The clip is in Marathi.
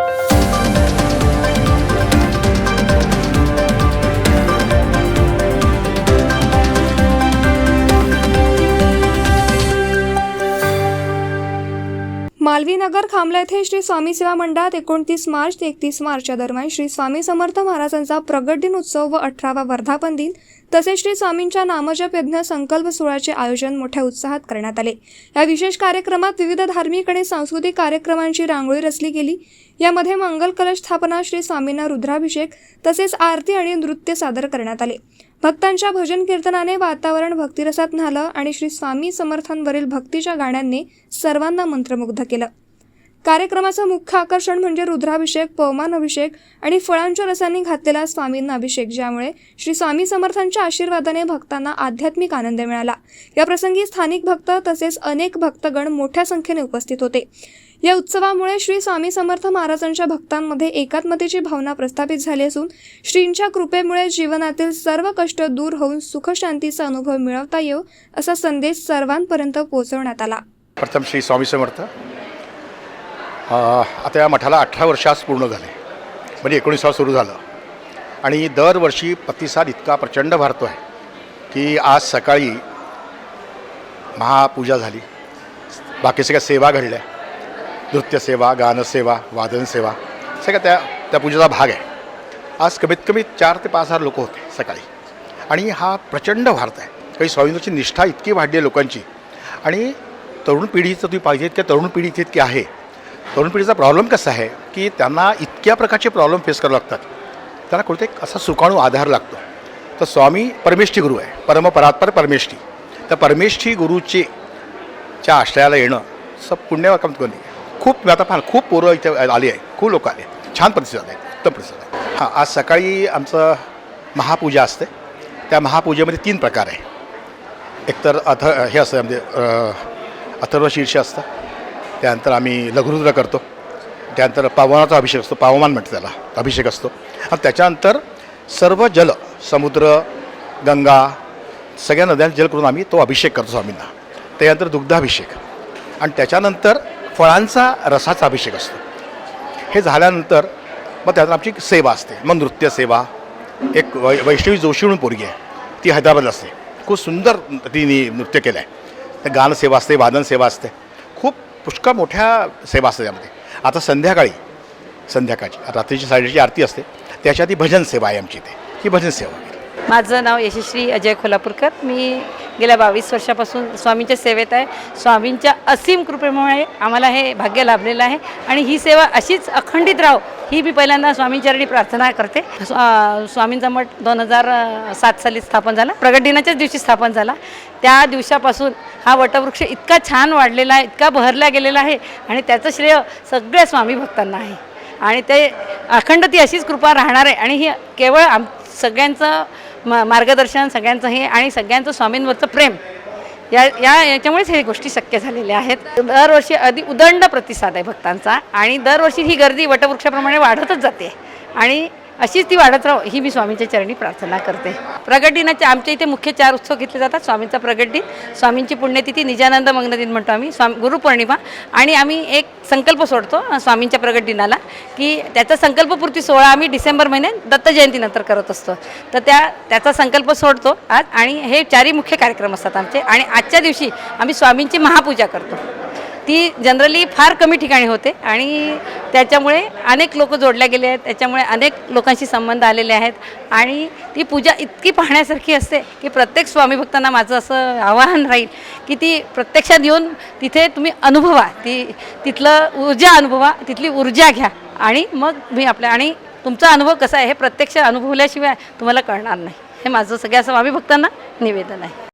Bye. नगर खामला येथे श्री स्वामी सेवा मंडळात एकोणतीस मार्च ते एकतीस मार्च या दरम्यान श्री स्वामी समर्थ महाराजांचा प्रगट दिन उत्सव व अठरावा वर्धापन दिन तसेच श्री स्वामींच्या नामजप यज्ञ संकल्प सोहळ्याचे आयोजन मोठ्या उत्साहात करण्यात आले. या विशेष कार्यक्रमात विविध धार्मिक आणि सांस्कृतिक कार्यक्रमांची रांगोळी रचली गेली. यामध्ये मंगल कलश स्थापना श्री स्वामींना रुद्राभिषेक तसेच आरती आणि नृत्य सादर करण्यात आले. भक्तांच्या भजन कीर्तनाने वातावरण भक्तिरसात न्हालं आणि श्री स्वामी समर्थांवरील भक्तीच्या गाण्यांनी सर्वांना मंत्रमुग्ध केलं. कार्यक्रमाचं मुख्य आकर्षण म्हणजे रुद्राभिषेक पवमान अभिषेक आणि फळांच्या रसांनी घातलेला स्वामींना अभिषेक ज्यामुळे श्री स्वामी समर्थांच्या आशीर्वादाने भक्तांना आध्यात्मिक आनंद मिळाला. या प्रसंगी स्थानिक भक्त तसेच अनेक भक्तगण मोठ्या संख्येने उपस्थित होते. या उत्सवामुळे श्री स्वामी समर्थ महाराजांच्या भक्तांमध्ये एकात्मतेची भावना प्रस्थापित झाली असून श्रींच्या कृपेमुळे जीवनातील सर्व कष्ट दूर होऊन सुखशांतीचा अनुभव मिळवता येऊ असा संदेश सर्वांपर्यंत पोहोचवण्यात आला. प्रथम श्री स्वामी समर्थ. आता या मठाला अठरा वर्ष आज पूर्ण झाले. म्हणजे एकोणीसावं सुरू झालं. आणि दरवर्षी प्रतिसाद इतका प्रचंड भारतो आहे की आज सकाळी महापूजा झाली. बाकी सगळ्या सेवा घडल्या. नृत्यसेवा गानसेवा वादनसेवा सगळ्या त्या त्या पूजेचा भाग आहे. आज कमीत कमी चार ते पाच हजार लोक होते सकाळी. आणि हा प्रचंड भारत आहे. काही स्वामींची निष्ठा इतकी वाढली आहे लोकांची. आणि तरुण पिढीचं तुम्ही पाहिजे इतक्या तरुण पिढी इथे इतकी आहे. तरुण पिढीचा प्रॉब्लेम कसा आहे की त्यांना इतक्या प्रकारचे प्रॉब्लेम फेस करावे लागतात. त्यांना कोणते एक असा सुकाणू आधार लागतो. तर स्वामी परमेष्ठी गुरु आहे. परमपरात्पर परमेष्ठी. तर परमेष्ठी गुरुचे च्या आश्रयाला येणं सब पुण्यवाकम कोणी खूप आता फार खूप पोरं इथे आली आहे खूप लोक आले छान प्रतिसाद आहे उत्तम प्रतिसाद आहे हां आज सकाळी आमचं महापूजा असते. त्या महापूजेमध्ये तीन प्रकार आहे. एकतर अथ हे असतं म्हणजे अथर्वशीर्ष अथर्व शीर्ष असतं. त्यानंतर आम्ही लघुरुद्र करतो. त्यानंतर पावनाचा अभिषेक असतो पावमान म्हणतो त्याला अभिषेक असतो. आणि त्याच्यानंतर सर्व जल समुद्र गंगा सगळ्या नद्यांना जल करून आम्ही तो अभिषेक करतो स्वामींना. त्यानंतर दुग्धाभिषेक. आणि त्याच्यानंतर फळांचा रसाचा अभिषेक असतो. हे झाल्यानंतर मग त्यात आमची सेवा असते मग नृत्य सेवा. एक वै वैष्णवी जोशी म्हणून पोरगी आहे ती हैदराबादला असते. खूप सुंदर तिने नृत्य केलं आहे गानसेवा असते वादन सेवा असते. खूप पुष्कळ मोठ्या सेवा असते त्यामध्ये. आता संध्याकाळी संध्याकाळची रात्रीची साडेची आरती असते. त्याच्यात ती भजन सेवा आहे आमची इथे. ही भजन सेवा आहे. माझं नाव यशश्री अजय खोलापूरकर. मी गेल्या बावीस वर्षापासून स्वामींच्या सेवेत आहे. स्वामींच्या असीम कृपेमुळे आम्हाला हे भाग्य लाभलेलं आहे आणि ही सेवा अशीच अखंडित राहो ही मी पहिल्यांदा स्वामींचरणी प्रार्थना करते. स्वा- स्वामींचा मठ दोन हजार सात साली स्थापन झाला. प्रगट दिनाच्याच दिवशी स्थापन झाला. त्या दिवसापासून हा वटवृक्ष इतका छान वाढलेला आहे इतका बहरला गेलेला आहे आणि त्याचं श्रेय सगळ्या स्वामी भक्तांना आहे. आणि ते अखंड ती अशीच कृपा राहणार आहे आणि ही केवळ आम सगळ्यांचं म मार्गदर्शन सगळ्यांचं हे आणि सगळ्यांचं स्वामींवरचं प्रेम. या या याच्यामुळेच हे गोष्टी शक्य झालेल्या आहेत. दरवर्षी अगदी उदंड प्रतिसाद आहे भक्तांचा आणि दरवर्षी ही गर्दी वटवृक्षाप्रमाणे वाढतच जाते. आणि अशीच ती वाढत राहो ही मी स्वामींच्या चरणी प्रार्थना करते. प्रगट दिनाचे आमच्या इथे मुख्य चार उत्सव घेतले जातात स्वामींचा प्रगट दिन स्वामींची पुण्यतिथी निजानंद मग्न दिन म्हणतो आम्ही स्वामी गुरुपौर्णिमा आणि आम्ही एक संकल्प सोडतो स्वामींच्या प्रगट दिनाला की त्याचा संकल्पपूर्ती सोहळा आम्ही डिसेंबर महिन्यात दत्त जयंतीनंतर करत असतो. तर त्या त्याचा संकल्प सोडतो आज आणि हे चारही मुख्य कार्यक्रम असतात आमचे आणि आजच्या दिवशी आम्ही स्वामींची महापूजा करतो. ती जनरली फार कमी ठिकाणी होते आणि त्याच्यामुळे अनेक लोक जोडल्या गेले आहेत त्याच्यामुळे अनेक लोकांशी संबंध आलेले आहेत आणि ती पूजा इतकी पाहण्यासारखी असते की प्रत्येक स्वामी भक्तांना माझं असं आवाहन राहील की ती प्रत्यक्षात येऊन तिथे तुम्ही अनुभवा ती तिथलं ऊर्जा अनुभवा तिथली ऊर्जा घ्या आणि मग मी आपल्या आणि तुमचा अनुभव कसा आहे हे प्रत्यक्ष अनुभवल्याशिवाय तुम्हाला कळणार नाही. हे माझं सगळ्या स्वामी भक्तांना निवेदन आहे.